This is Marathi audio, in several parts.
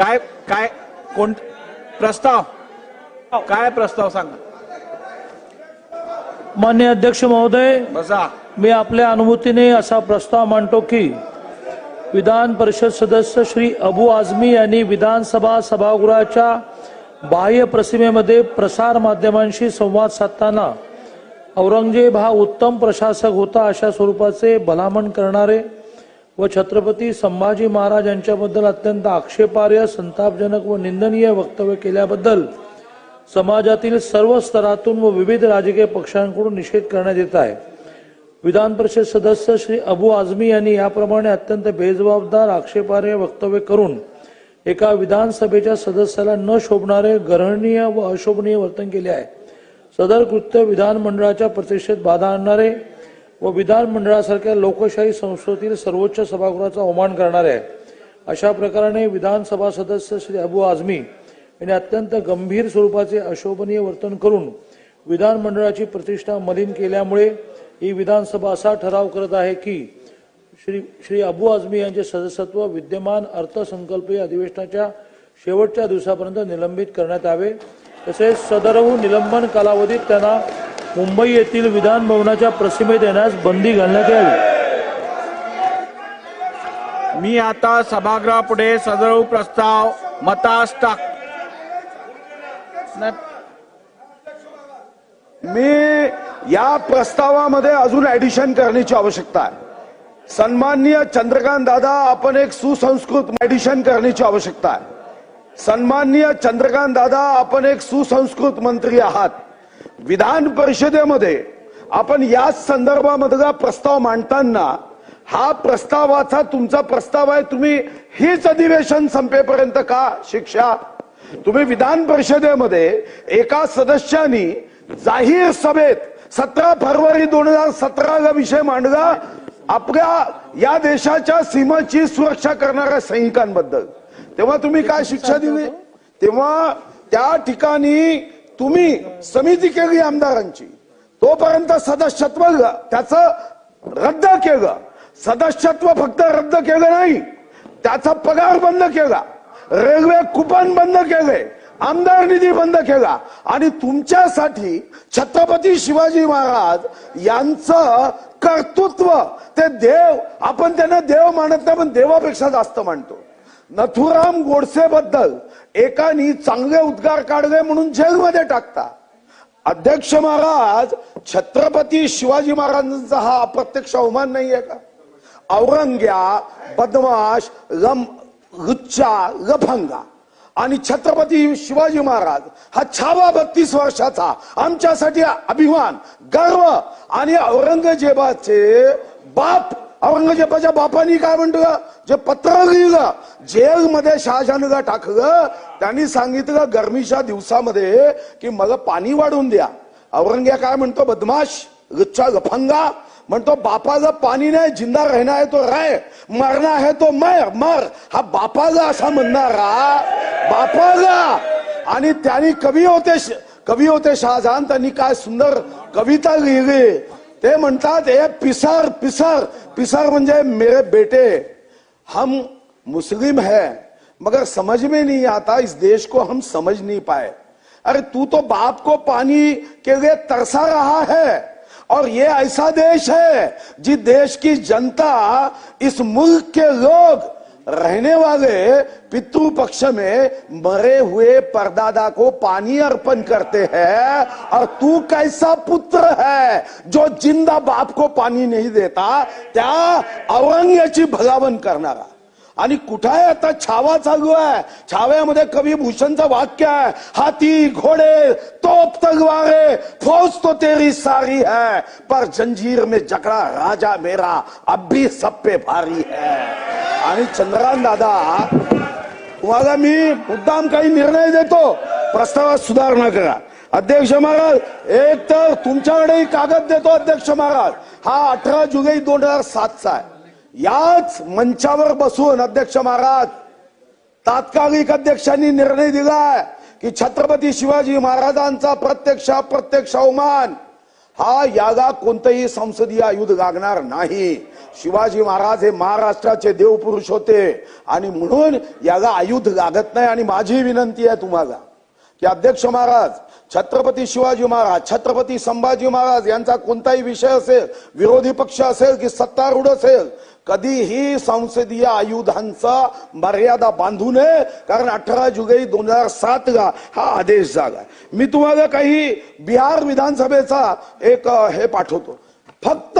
काय काय कोण प्रस्ताव? काय प्रस्ताव सांगा? मान्य अध्यक्ष महोदय बसा. मी आपल्या अनुमतीने असा प्रस्ताव मांडतो की विधान परिषद सदस्य श्री अबू आझमी यांनी विधानसभा सभागृहाच्या बाह्य प्रतिमेमध्ये प्रसार माध्यमांशी संवाद साधताना औरंगजेब हा उत्तम प्रशासक होता अशा स्वरूपाचे भलामण करणारे व छत्रपती संभाजी महाराज यांच्याबद्दल अत्यंत आक्षेपार्ह संतापजनक व निंदनीय वक्तव्य केल्याबद्दल समाजातील सर्व स्तरातून व विविध राजकीय पक्षांकडून निषेध करण्यात येत आहे. विधान परिषद सदस्य श्री अबू आझमी यांनी याप्रमाणे अत्यंत बेजबाबदार आक्षेपार्ह वक्तव्य करून एका विधानसभेच्या सदस्याला न शोभणारे ग्रहणीय व अशोभनीय वर्तन केले आहे. सदर कृत्य विधानमंडळाच्या प्रतिष्ठेत बाधा आणणारे व विधानमंडळासारख्या लोकशाही संस्थेतील सर्वोच्च सभागृहाचा अवमान करणारे आहे. अशा प्रकाराने विधानसभा सदस्य श्री अबू आझमी यांनी अत्यंत गंभीर स्वरूपाचे अशोभनीय वर्तन करून विधानमंडळाची प्रतिष्ठा मलिन केल्यामुळे ही विधानसभा असा ठराव करत आहे की श्री श्री अबू आझमी यांचे सदस्यत्व विद्यमान अर्थसंकल्पीय अधिवेशनाच्या शेवटच्या दिवसापर्यंत निलंबित करण्यात यावे. तसेच सदरहू निलंबन कालावधीत त्यांना मुंबई येथील विधान भवनाच्या प्रसिमेत येण्यास बंदी घालण्यात यावी. मी आता सभागृहापुढे सदर प्रस्ताव मतास टाक मी या प्रस्तावामध्ये अजून ऍडिशन करण्याची आवश्यकता आहे. सन्माननीय चंद्रकांत दादा आपण एक सुसंस्कृत ऍडिशन करण्याची आवश्यकता आहे. सन्माननीय चंद्रकांत दादा आपण एक सुसंस्कृत मंत्री आहात. विधान परिषदेमध्ये आपण याच संदर्भामधला प्रस्ताव मांडताना हा प्रस्तावाचा तुमचा प्रस्ताव आहे तुम्ही हीच अधिवेशन संपेपर्यंत का शिक्षा? तुम्ही विधान परिषदेमध्ये एका सदस्यानी जाहीर सभेत सतरा फरवरी दोन हजार सतराला विषय मांडला आपल्या या देशाच्या सीमाची सुरक्षा करणाऱ्या सैनिकांबद्दल. तेव्हा तुम्ही काय शिक्षा दिली? तेव्हा त्या ठिकाणी तुम्ही समिती केली आमदारांची. तोपर्यंत सदस्यत्व त्याचं रद्द केलं. सदस्यत्व फक्त रद्द केलं नाही. त्याचा पगार बंद केला. रेल्वे कुपन बंद केले. आमदार निधी बंद केला. आणि तुमच्यासाठी छत्रपती शिवाजी महाराज यांचं कर्तृत्व ते देव आपण त्यांना देव मानत नाही पण देवापेक्षा जास्त मानतो. नथुराम गोडसे बद्दल एकानी चांगले उद्गार काढले म्हणून जेलमध्ये टाकता. अध्यक्ष महाराज छत्रपती शिवाजी महाराजांचा हा अप्रत्यक्ष अवमान नाहीये का? औरंग्या बदमाश लम लुच्चा लफंगा आणि छत्रपती शिवाजी महाराज हा छावा बत्तीस वर्षाचा आमच्यासाठी अभिमान गर्व आणि औरंगजेबाचे बाप औरंगजेबाच्या बापानी काय म्हणतो? जे पत्र लिहिलं जेलमध्ये शहाजहानला टाकलं त्यांनी सांगितलं गरमीच्या दिवसामध्ये की मला पाणी वाढून द्या. औरंग्या काय म्हणतो? बदमाश लुच्चा लफंगा. म्हणतो बापाला पाणी नाही जिंदा राहणार आहे तो राय मरना आहे तो मर मर. हा बापाला असा म्हणणारा बापाला. आणि त्यांनी कवी होते कवी होते शहाजहान त्यांनी काय सुंदर कविता लिहिली. ते म्हणतात हे पिसार पिसार पिसार म्हणजे मेरे बेटे, हम मुस्लिम है, मगर समझ में नहीं आता, इस देश को हम समझ नहीं पाए। अरे, तू तो बाप को पानी के लिए तरसा रहा है, और ये ऐसा देश है, जिस देश की जनता, इस मुल्क के लोग रहने वाले पितृ पक्ष में मरे हुए परदादा को पानी अर्पण करते हैं, और तू कैसा पुत्र है जो ज़िंदा बाप को पाणी नहीं देता? त्या औरंग्याची भलावण करणारा. आणि आहे आता छावा चालू आहे? छाव्यामध्ये कवी भूषणचं वाक्य आहे, हाती घोडे, तोप तलवारे, फौज तो तेरी सारी है, पर जंजीर में जकड़ा राजा मेरा, अब भी सब पे भारी है. आणि चंद्रकांत दादा तुम्हाला मी मुद्दाम काही निर्णय देतो. प्रस्तावात सुधारणा करा. अध्यक्ष महाराज एक तर तुमच्याकडे कागद देतो अध्यक्ष महाराज. हा अठरा जुलै दोन हजार सातचा आहे. याच मंचावर बसून अध्यक्ष महाराज तात्कालिक अध्यक्षांनी निर्णय दिलाय की छत्रपती शिवाजी महाराजांचा प्रत्यक्ष अप्रत्यक्ष अवमान हा याला कोणतंही संसदीय आयुध लागणार नाही. शिवाजी महाराज हे महाराष्ट्राचे देवपुरुष होते. आणि म्हणून याला आयुध लागत नाही. आणि माझी विनंती आहे तुम्हाला की अध्यक्ष महाराज छत्रपती शिवाजी महाराज छत्रपती संभाजी महाराज यांचा कोणताही विषय असेल विरोधी पक्ष असेल की सत्तारूढ असेल कधीही संसदीय आयुधांचा मर्यादा बांधू नये. कारण अठरा जुलै दोन हजार सात ला हा आदेश झाला मी तुम्हाला काही बिहार विधानसभेचा एक हे पाठवतो. फक्त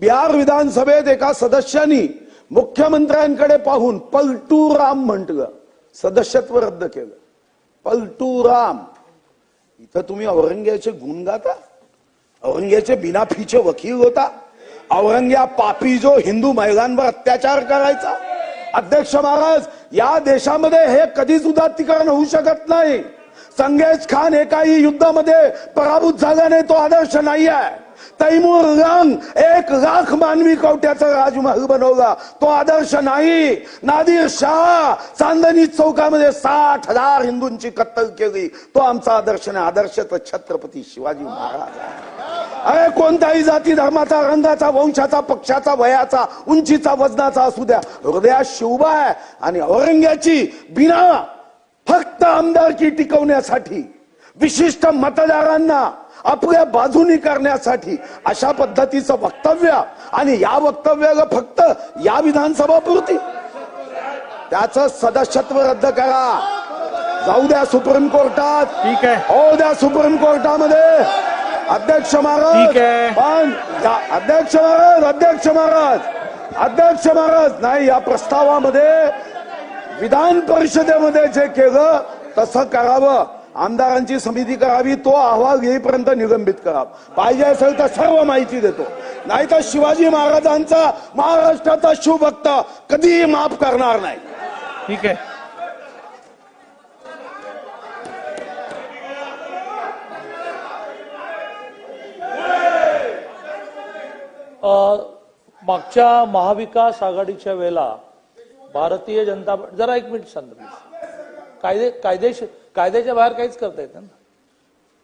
बिहार विधानसभेत एका सदस्यांनी मुख्यमंत्र्यांकडे पाहून पलटू राम म्हटलं. सदस्यत्व रद्द केलं. पलटू राम इथं तुम्ही औरंग्याचे गुण गाता? औरंग्याचे बिनाफीचे वकील होता? औरंग्या पापी जो हिंदू महिलांवर अत्याचार करायचा? अध्यक्ष महाराज या देशामध्ये हे कधीच उदात्तीकरण होऊ शकत नाही. संगेज खान एकाही युद्धामध्ये पराभूत झाल्याने तो आदर्श नाही आहे तैमूर रंग एक लाख मानवी कवट्याचा राजमहल बनवला. तो आदर्श नाही. नादिर शाह चांदणी चौकामध्ये साठ हजार हिंदूंची कत्तल केली. तो आमचा आदर्श नाही. आदर्श तर छत्रपती शिवाजी महाराज अरे कोणत्याही जाती धर्माचा रंगाचा वंशाचा पक्षाचा वयाचा उंचीचा वजनाचा असू द्या. हृदयात शिवबा आहे. आणि औरंग्याची बिना फक्त आमदारकी टिकवण्यासाठी विशिष्ट मतदारांना आपल्या बाजूनी करण्यासाठी अशा पद्धतीचं वक्तव्य आणि या वक्तव्याला फक्त या विधानसभा पुरती. त्याचं सदस्यत्व रद्द करा. जाऊ द्या सुप्रीम कोर्टात. ठीक आहे. हो द्या सुप्रीम कोर्टामध्ये. अध्यक्ष महाराज. पण अध्यक्ष महाराज अध्यक्ष महाराज. अध्यक्ष महाराज नाही या प्रस्तावामध्ये विधान परिषदेमध्ये जे केलं तसं करावं. आमदारांची समिती करावी तो अहवाल येईपर्यंत निलंबित करावा पाहिजे असेल तर सर्व माहिती देतो. नाही तर शिवाजी महाराजांचा महाराष्ट्राचा शिवभक्त कधीही माफ करणार नाही. ठीक आहे. अ, मागच्या महाविकास आघाडीच्या वेळेला भारतीय जनता जरा एक मिनिट please. कायदे कायदेशीर कायद्याच्या बाहेर काहीच करता येत ना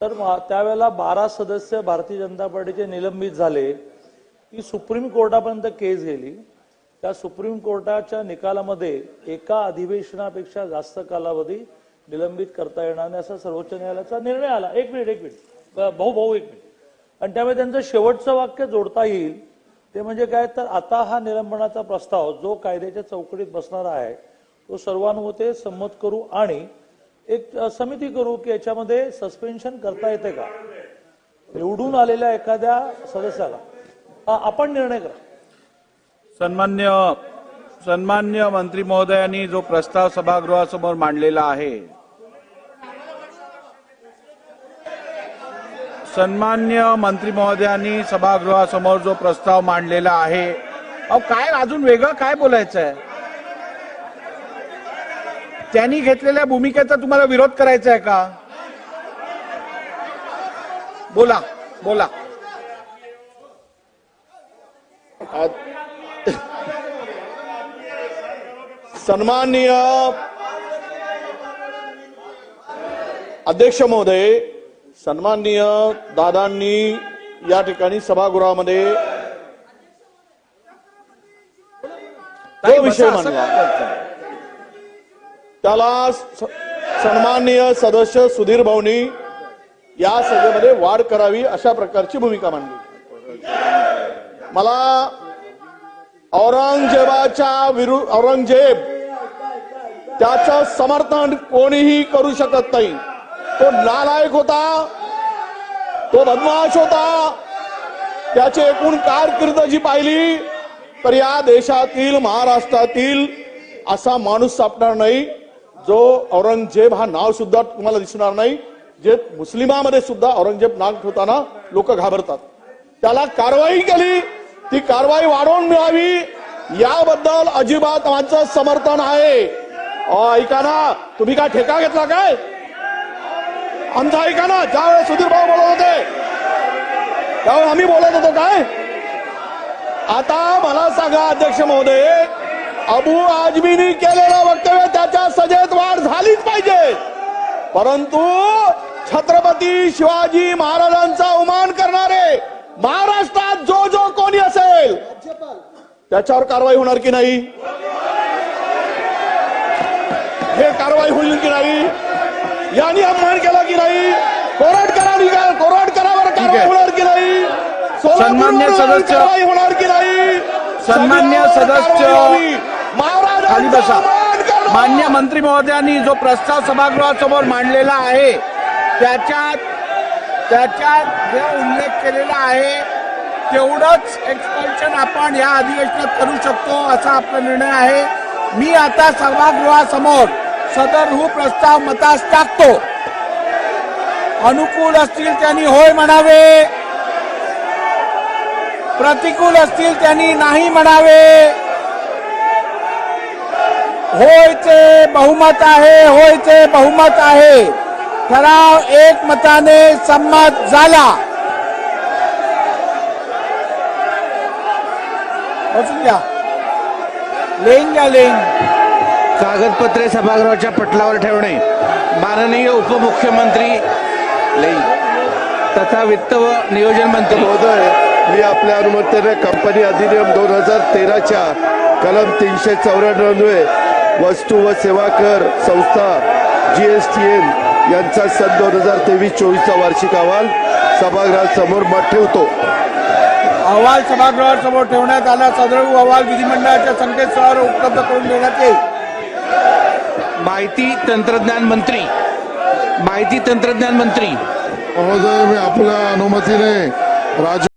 तर त्यावेळेला बारा सदस्य भारतीय जनता पार्टीचे निलंबित झाले. ती सुप्रीम कोर्टापर्यंत केस गेली. त्या सुप्रीम कोर्टाच्या निकालामध्ये एका अधिवेशनापेक्षा जास्त कालावधी निलंबित करता येणार नाही असा सर्वोच्च न्यायालयाचा निर्णय आला. एक मिनिट एक मिनिट. भाऊ भाऊ एक मिनिट. आणि त्यामुळे त्यांचं शेवटचं वाक्य जोडता येईल. ते म्हणजे काय? तर आता हा निलंबनाचा प्रस्ताव जो कायद्याच्या चौकटीत बसणारा आहे तो सर्वानुमते संमत करू आणि एक समिती करू की याच्यामध्ये सस्पेन्शन करता येते का? निवडून आलेल्या एखाद्या सदस्याला. आपण निर्णय करा. सन्मान्य सन्मान्य मंत्री महोदयांनी जो प्रस्ताव सभागृहासमोर मांडलेला आहे सन्मान्य मंत्री महोदयांनी सभागृहासमोर जो प्रस्ताव मांडलेला आहे अहो काय अजून वेगळं काय बोलायचं आहे त्यांनी घेतलेल्या भूमिकेचा तुम्हाला विरोध करायचा आहे का? बोला बोला. सन्माननीय अध्यक्ष महोदय सन्माननीय दादांनी या ठिकाणी सभागृहामध्ये तो विषय मांडला? त्याला सन्माननीय सदस्य सुधीर भाऊनी या सभेमध्ये वाढ करावी अशा प्रकारची भूमिका मांडली. मला औरंगजेबाच्या विरुद्ध औरंगजेब त्याचं समर्थन कोणीही करू शकत नाही. तो नालायक होता तो बदमाश होता त्याची एकूण कारकीर्द जी पाहिली तर या देशातील महाराष्ट्रातील असा माणूस सापडणार नाही. जो औरंगजेब हा नाव सुद्धा तुम्हाला दिसणार नाही जे मुस्लिमामध्ये सुद्धा औरंगजेब नाव ठेवताना लोक घाबरतात. त्याला कारवाई केली ती कारवाई वाढवून मिळावी याबद्दल अजिबात आमचं समर्थन आहे. ऐका ना तुम्ही काय ठेका घेतला काय? आमचा ऐका ना ज्यावेळेस सुधीर भाऊ बोलत होते त्यावेळेस आम्ही बोलत होतो काय? आता मला सांगा अध्यक्ष महोदय अबू आजमीनी केलेलं वक्तव्य त्याच्या सजेत वाढ झालीच पाहिजे. परंतु छत्रपती शिवाजी महाराजांचा अवमान करणारे महाराष्ट्रात जो जो कोणी असेल त्याच्यावर कारवाई होणार की नाही? हे कारवाई होईल की नाही? यांनी अपमान केला की नाही? कोराटकरा निघाल कोराटकरावर कारवाई. होणार की नाही? सन्मान्य सदस्य- कारवाई होणार की नाही? सन्मान्य सदस्य- खाली बसा. मान्य मंत्री महोदयांनी जो प्रस्ताव सभागृहासमोर मांडलेला आहे त्याच्यात त्याच्यात जे उल्लेख केलेला आहे तेवढंच एक्सपल्शन आपण या अधिवेशनात करू शकतो असा आपला निर्णय आहे. मी आता सभागृहासमोर सदर प्रस्ताव मतास टाकतो. अनुकूल असतील त्यांनी होय म्हणावे. प्रतिकूल असतील त्यांनी नाही म्हणावे. होयचे बहुमत आहे होयचे बहुमत आहे. ठराव एक मताने संमत झाला. घ्या. लेंग घ्या लेंग कागदपत्रे सभागृहाच्या पटलावर ठेवणे. माननीय उपमुख्यमंत्री लई तथा वित्त व नियोजन मंत्री. महोदय मी आपल्या अनुमतीने कंपनी अधिनियम दोन हजार तेराच्या कलम तीनशे चौऱ्याण्णवे वस्तू व सेवा कर संस्था जीएसटीएन यांचा सन दोन हजार तेवीस चोवीसचा वार्षिक अहवाल सभागृहासमोर मत ठेवतो. अहवाल सभागृहासमोर ठेवण्यात आला. सदर अहवाल विधिमंडळाच्या संकेतस्थळावर उपलब्ध करून देण्यात येईल. माहिती तंत्रज्ञान मंत्री. माहिती तंत्रज्ञान मंत्री. महोदय मी आपल्या अनुमतीने राज